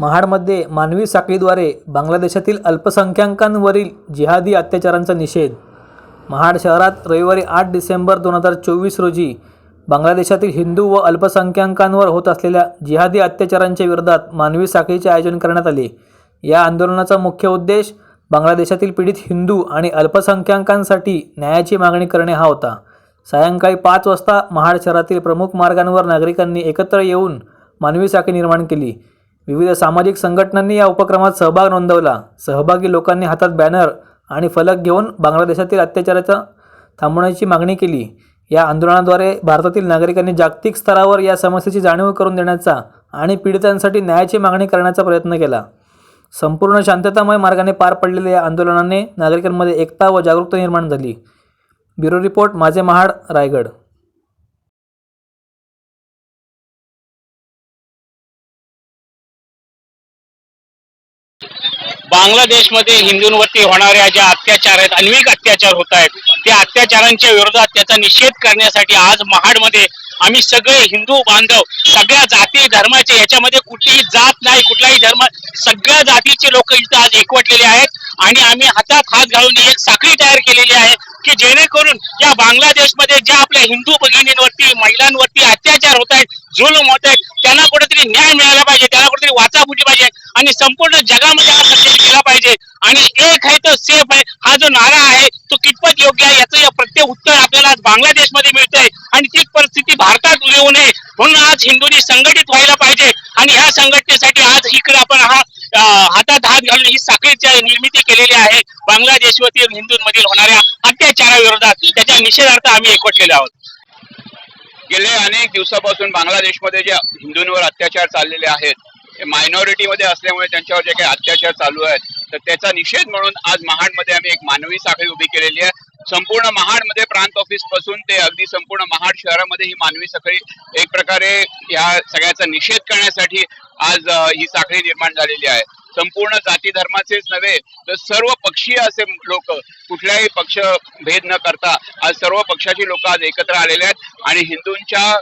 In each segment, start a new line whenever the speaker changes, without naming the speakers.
महाडमध्ये मानवी साखळीद्वारे बांगलादेशातील अल्पसंख्याकांवरील जिहादी अत्याचारांचा निषेध. महाड शहरात रविवारी आठ डिसेंबर दोन हजार चोवीस रोजी बांगलादेशातील हिंदू व अल्पसंख्याकांवर होत असलेल्या जिहादी अत्याचारांच्या विरोधात मानवी साखळीचे आयोजन करण्यात आले. या आंदोलनाचा मुख्य उद्देश बांगलादेशातील पीडित हिंदू आणि अल्पसंख्याकांसाठी न्यायाची मागणी करणे हा होता. सायंकाळी पाच वाजता महाड शहरातील प्रमुख मार्गांवर नागरिकांनी एकत्र येऊन मानवी साखळी निर्माण केली. विविध सामाजिक संघटनांनी या उपक्रमात सहभाग नोंदवला. सहभागी लोकांनी हातात बॅनर आणि फलक घेऊन बांगलादेशातील अत्याचाराचा थांबवण्याची मागणी केली. या आंदोलनाद्वारे भारतातील नागरिकांनी जागतिक स्तरावर या समस्येची जाणीव करून देण्याचा आणि पीडितांसाठी न्यायाची मागणी करण्याचा प्रयत्न केला. संपूर्ण शांततामय मार्गाने पार पडलेल्या या आंदोलनाने नागरिकांमध्ये एकता व जागरूकता निर्माण झाली. ब्युरो रिपोर्ट माझे महाड रायगड.
बांगलादेशमध्ये हिंदूंवरती होणाऱ्या ज्या अत्याचार आहेत अनेक अत्याचार होत आहेत त्या अत्याचारांच्या विरोधात त्याचा निषेध करण्यासाठी आज महाडमध्ये आम्ही सगळे हिंदू बांधव सगळ्या जाती धर्माचे याच्यामध्ये कुठलीही जात नाही कुठलाही धर्म सगळ्या जातीचे लोक इथं आज एकवटलेले आहेत आणि आम्ही हातात हात घालून एक साखळी तयार केलेली आहे. की जेणेकरून या बांगलादेशमध्ये ज्या आपल्या हिंदू भगिनींवरती महिलांवरती अत्याचार होत आहेत जुलूम होत आहेत त्यांना कुठेतरी न्याय मिळाला पाहिजे त्यांना कुठेतरी वाचाबुटी पाहिजे आणि संपूर्ण जगामध्ये हा संदेश केला पाहिजे. आणि एक आहे तर सेफ आहे. हा जो नारा आहे तो कितपत योग्य आहे याचं या प्रत्येक उत्तर आपल्याला आज बांगलादेशमध्ये मिळतंय. आणि तीच परिस्थिती भारतात येऊ नये म्हणून आज हिंदूंनी संघटित व्हायला पाहिजे. आणि ह्या संघटनेसाठी आज इकडे आपण हा हातात हात घालून ही साखळीची निर्मिती केलेली आहे. बांगलादेशवरील हिंदूंमधील होणाऱ्या अत्याचाराविरोधात त्याच्या निषेधार्थ आम्ही एकवटलेले आहोत.
गेले अनेक दिवसापासून बांगलादेशमध्ये जे हिंदूंवर अत्याचार चाललेले आहेत ते मायनॉरिटीमध्ये असल्यामुळे त्यांच्यावर जे काही अत्याचार चालू आहेत तर त्याचा निषेध म्हणून आज महाडमध्ये आम्ही एक मानवी साखळी उभी केलेली आहे. संपूर्ण महाडमध्ये प्रांत ऑफिसपासून ते अगदी संपूर्ण महाड शहरामध्ये ही मानवी साखळी एक प्रकारे या सगळ्याचा निषेध करण्यासाठी आज ही साखळी निर्माण झालेली आहे. संपूर्ण जाती धर्माचेच नव्हे तर सर्व पक्षीय असे लोक कुठल्याही पक्ष भेद न करता आज सर्व पक्षाची लोक आज एकत्र आलेले आहेत. आणि हिंदूंच्या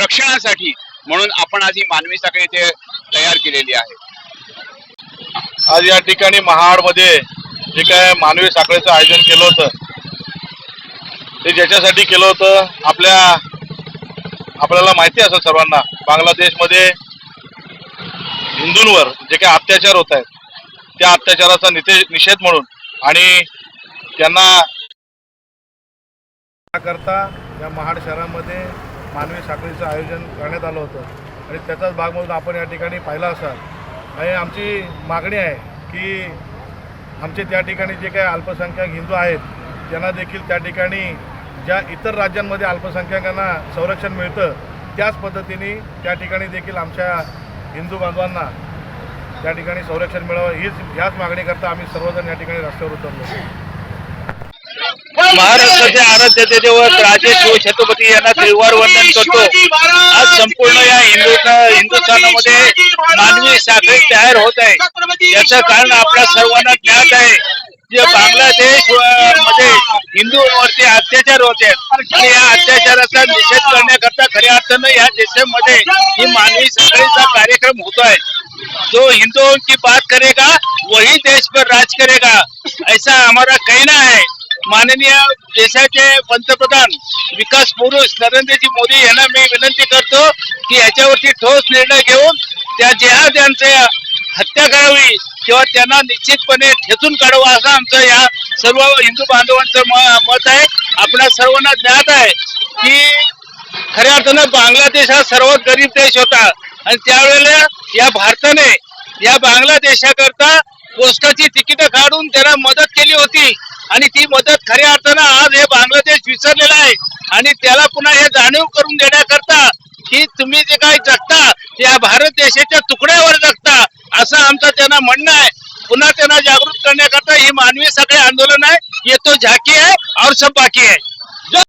रक्षणासाठी म्हणून आपण आज ही मानवी साखळी इथे तयार केलेली आहे.
आज या ठिकाणी महाडमध्ये जे काय मानवी साखळीचं आयोजन केलं होतं ते ज्याच्यासाठी केलं होतं आपल्या आपल्याला माहिती असं सर्वांना. बांगलादेशमध्ये हिंदूंवर जे काही अत्याचार होत आहेत त्या अत्याचाराचा निते निषेध म्हणून आणि त्यांना करता या महाड शहरामध्ये मानवी साखळीचं आयोजन करण्यात आलं होतं. आणि त्याचाच भाग म्हणून आपण या ठिकाणी पाहिला असाल. आणि आमची मागणी आहे की आमचे त्या ठिकाणी जे काही अल्पसंख्याक हिंदू आहेत त्यांना देखील त्या ठिकाणी ज्या इतर राज्यांमध्ये अल्पसंख्याकांना संरक्षण मिळतं त्याच पद्धतीने त्या ठिकाणी देखील आमच्या हिंदू बांधवांना त्या ठिकाणी संरक्षण मिळावं हीच ह्याच मागणीकरता आम्ही सर्वजण या ठिकाणी रस्त्यावर उतरलो.
महाराष्ट्राचे आराध्य दैवत राजे शिव छत्रपती यांना त्रिवार वंदन करतो. आज संपूर्ण या हिंदू हिंदुस्थानामध्ये मानवी साखळी तयार होत आहे. याचं कारण आपल्या सर्वांना ज्ञात आहे. जे बांगलादेशमध्ये हिंदूंवरती अत्याचार होते. आणि या अत्याचाराचा निषेध करण्याकरता खऱ्या अर्थानं या देशामध्ये ही मानवी साखळीचा कार्यक्रम होतो आहे जो हिंदुओं की बात करेगा वही देश पर राज करेगा. ऐसा हमारा कहना है. माननीय देशाचे पंतप्रधान विकास पुरुष नरेंद्रजी मोदी यांना मी विनंती करतो की याच्यावरती ठोस निर्णय घेऊन त्या जेहाद्यांचे हत्या करावी किंवा त्यांना निश्चितपणे ठेचून काढावं असं आमचं या सर्व हिंदू बांधवांचं म- मत आहे. आपल्या सर्वांना ज्ञात आहे की खऱ्या अर्थानं बांगलादेश हा सर्वात गरीब देश होता. आणि त्यावेळेला या भारताने या बांगलादेशाकरता पोस्टाची तिकीट काढून त्यांना मदत केली होती. आणि ती मदत खऱ्या अर्थानं आज हे बांगलादेश विसरलेला आहे. आणि त्याला पुन्हा हे जाणीव करून देण्याकरता की तुम्ही जे काही जगता त्या या भारत देशाच्या तुकड्यावर जगता. असं आमचं त्यांना म्हणणं आहे. पुन्हा त्यांना जागृत करण्याकरता ही मानवी सगळे आंदोलन आहे. येतो झाकी आहे और सब बाकी आहे.